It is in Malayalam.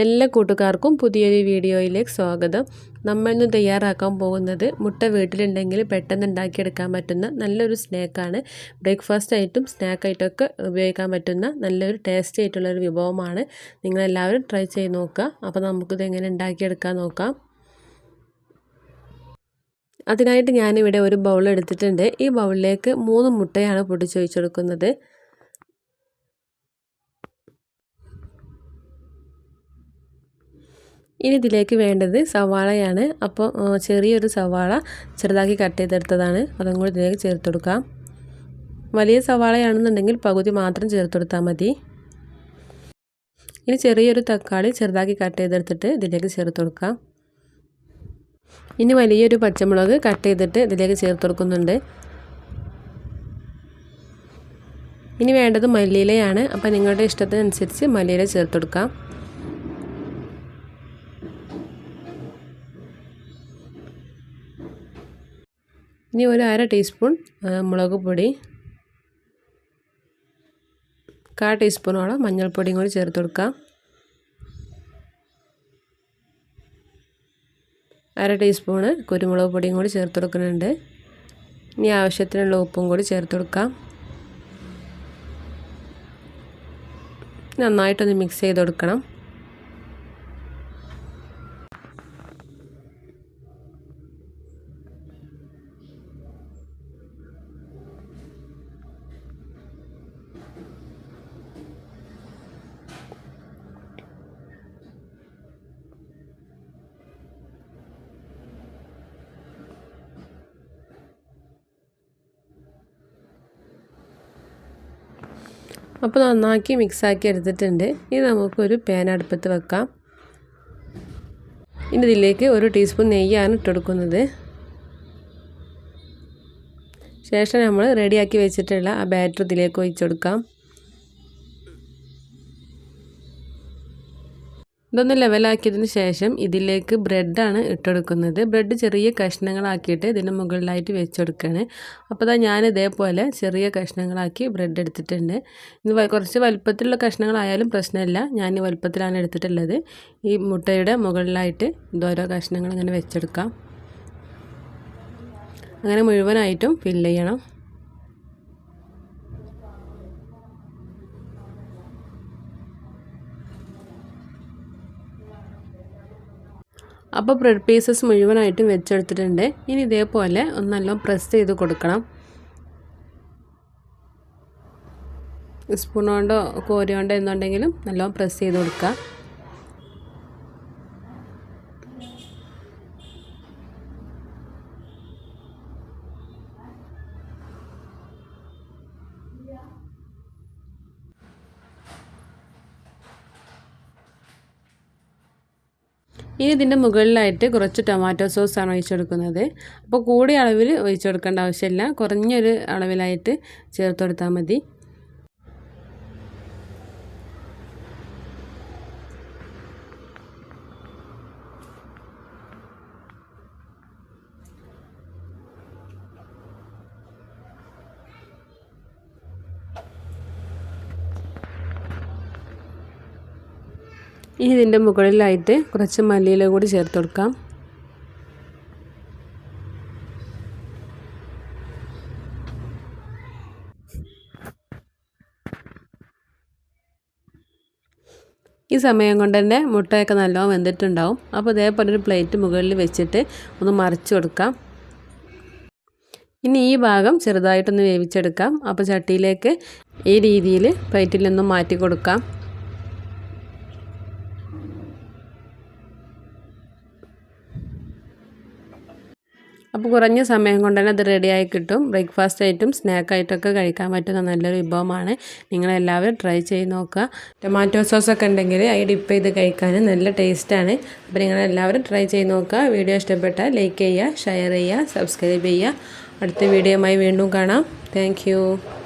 എല്ലാ കൂട്ടുകാർക്കും പുതിയൊരു വീഡിയോയിലേക്ക് സ്വാഗതം. നമ്മൾ ഇന്ന് തയ്യാറാക്കാൻ പോകുന്നത് മുട്ട വീട്ടിലുണ്ടെങ്കിൽ പെട്ടെന്ന് ഉണ്ടാക്കിയെടുക്കാൻ പറ്റുന്ന നല്ലൊരു സ്നാക്കാണ്. ബ്രേക്ക്ഫാസ്റ്റ് ആയിട്ടും സ്നാക്കായിട്ടൊക്കെ ഉപയോഗിക്കാൻ പറ്റുന്ന നല്ലൊരു ടേസ്റ്റി ആയിട്ടുള്ളൊരു വിഭവമാണ്. നിങ്ങളെല്ലാവരും ട്രൈ ചെയ്ത് നോക്കുക. അപ്പോൾ നമുക്കിത് എങ്ങനെ ഉണ്ടാക്കിയെടുക്കാൻ നോക്കാം. അതിനായിട്ട് ഞാനിവിടെ ഒരു ബൗൾ എടുത്തിട്ടുണ്ട്. ഈ ബൗളിലേക്ക് മൂന്ന് മുട്ടയാണ് പൊട്ടിച്ചൊഴിച്ചെടുക്കുന്നത് ഇനി ഇതിലേക്ക് വേണ്ടത് സവാളയാണ്. അപ്പോൾ ചെറിയൊരു സവാള ചെറുതാക്കി കട്ട് ചെയ്തെടുത്തതാണ്. അതും കൂടി ഇതിലേക്ക് ചേർത്ത് കൊടുക്കാം. വലിയ സവാളയാണെന്നുണ്ടെങ്കിൽ പകുതി മാത്രം ചേർത്ത് കൊടുത്താൽ മതി. ഇനി ചെറിയൊരു തക്കാളി ചെറുതാക്കി കട്ട് ചെയ്തെടുത്തിട്ട് ഇതിലേക്ക് ചേർത്ത് കൊടുക്കാം. ഇനി വലിയൊരു പച്ചമുളക് കട്ട് ചെയ്തിട്ട് ഇതിലേക്ക് ചേർത്ത് കൊടുക്കുന്നുണ്ട്. ഇനി വേണ്ടത് മല്ലിയിലയാണ്. അപ്പോൾ നിങ്ങളുടെ ഇഷ്ടത്തിനനുസരിച്ച് മല്ലിയില ചേർത്ത് കൊടുക്കാം. ഇനി ഒരു അര ടീസ്പൂൺ മുളക് പൊടി. കാ ടീസ്പൂണോളം മഞ്ഞൾപ്പൊടിയും കൂടി ചേർത്ത് കൊടുക്കാം അര ടീസ്പൂണ് കുരുമുളക് പൊടിയും കൂടി ചേർത്ത് കൊടുക്കുന്നുണ്ട്. ഇനി ആവശ്യത്തിനുള്ള ഉപ്പും കൂടി ചേർത്ത് കൊടുക്കാം നന്നായിട്ടൊന്ന് മിക്സ് ചെയ്ത് കൊടുക്കണം. അപ്പോൾ നന്നാക്കി മിക്സാക്കി എടുത്തിട്ടുണ്ട്. ഇനി നമുക്കൊരു പാൻ അടുപ്പത്ത് വെക്കാം. ഇനി ഇതിലേക്ക് ഒരു ടീസ്പൂൺ നെയ്യാണ് ഇട്ടെടുക്കുന്നത്. ശേഷം നമ്മൾ റെഡിയാക്കി വെച്ചിട്ടുള്ള ആ ബാറ്റർ ഇതിലേക്ക് ഒഴിച്ചെടുക്കാം. ഇതൊന്ന് ലെവലാക്കിയതിന് ശേഷം ഇതിലേക്ക് ബ്രെഡാണ് ഇട്ടെടുക്കുന്നത്. ബ്രെഡ് ചെറിയ കഷ്ണങ്ങളാക്കിയിട്ട് ഇതിന് മുകളിലായിട്ട് വെച്ചെടുക്കുകയാണ് അപ്പോൾ അതാ ഞാൻ ഇതേപോലെ ചെറിയ കഷ്ണങ്ങളാക്കി ബ്രെഡ് എടുത്തിട്ടുണ്ട്. ഇത് കുറച്ച് വലുപ്പത്തിലുള്ള കഷ്ണങ്ങളായാലും പ്രശ്നമില്ല. ഞാൻ വലുപ്പത്തിലാണ് എടുത്തിട്ടുള്ളത്. ഈ മുട്ടയുടെ മുകളിലായിട്ട് ഇതോരോ കഷ്ണങ്ങൾ ഇങ്ങനെ വെച്ചെടുക്കാം. അങ്ങനെ മുഴുവനായിട്ടും ഫില്ല് ചെയ്യണം. അപ്പോൾ ബ്രെഡ് പീസസ് മുഴുവനായിട്ടും വെച്ചെടുത്തിട്ടുണ്ട്. ഇനി ഇതേപോലെ ഒന്നെല്ലാം പ്രസ് ചെയ്ത് കൊടുക്കണം. സ്പൂൺ കൊണ്ടോ കോരി കൊണ്ടോ എന്നുണ്ടെങ്കിലും നല്ലോണം പ്രസ് ചെയ്ത് കൊടുക്കുക. ഇനി ഇതിന്റെ മുകളിലായിട്ട് കുറച്ച് ടൊമാറ്റോ സോസാണ് ഒഴിച്ചെടുക്കുന്നത്. അപ്പോൾ കൂടിയ അളവിൽ ഒഴിച്ചെടുക്കേണ്ട ആവശ്യമില്ല. കുറഞ്ഞൊരു അളവിലായിട്ട് ചേർത്ത് കൊടുത്താൽ മതി. ഇനി ഇതിന്റെ മുകളിലായിട്ട് കുറച്ച് മല്ലിയില കൂടി ചേർത്ത് കൊടുക്കാം. ഈ സമയം കൊണ്ട് തന്നെ മുട്ടയൊക്കെ നല്ലോണം വെന്തിട്ടുണ്ടാവും. അപ്പോൾ ഇതേപോലെ ഒരു പ്ലേറ്റ് മുകളിൽ വെച്ചിട്ട് ഒന്ന് മറിച്ച് കൊടുക്കാം. ഇനി ഈ ഭാഗം ചെറുതായിട്ടൊന്ന് വേവിച്ചെടുക്കാം. അപ്പോൾ ചട്ടിയിലേക്ക് ഈ രീതിയിൽ പ്ലേറ്റിൽ നിന്നും മാറ്റി കൊടുക്കാം. അപ്പോൾ കുറഞ്ഞ സമയം കൊണ്ട് തന്നെ അത് റെഡിയായി കിട്ടും. ബ്രേക്ക്ഫാസ്റ്റ് ആയിട്ടും സ്നാക്കായിട്ടൊക്കെ കഴിക്കാൻ പറ്റുന്ന നല്ലൊരു വിഭവമാണ്. നിങ്ങളെല്ലാവരും ട്രൈ ചെയ്ത് നോക്കുക. ടൊമാറ്റോ സോസൊക്കെ ഉണ്ടെങ്കിൽ അത് ഡിപ്പ് ചെയ്ത് കഴിക്കാൻ നല്ല ടേസ്റ്റാണ് അപ്പോൾ നിങ്ങളെല്ലാവരും ട്രൈ ചെയ്ത് നോക്കുക. വീഡിയോ ഇഷ്ടപ്പെട്ടാൽ ലൈക്ക് ചെയ്യുക ഷെയർ ചെയ്യുക സബ്സ്ക്രൈബ് ചെയ്യുക. അടുത്ത വീഡിയോയുമായി വീണ്ടും കാണാം. താങ്ക്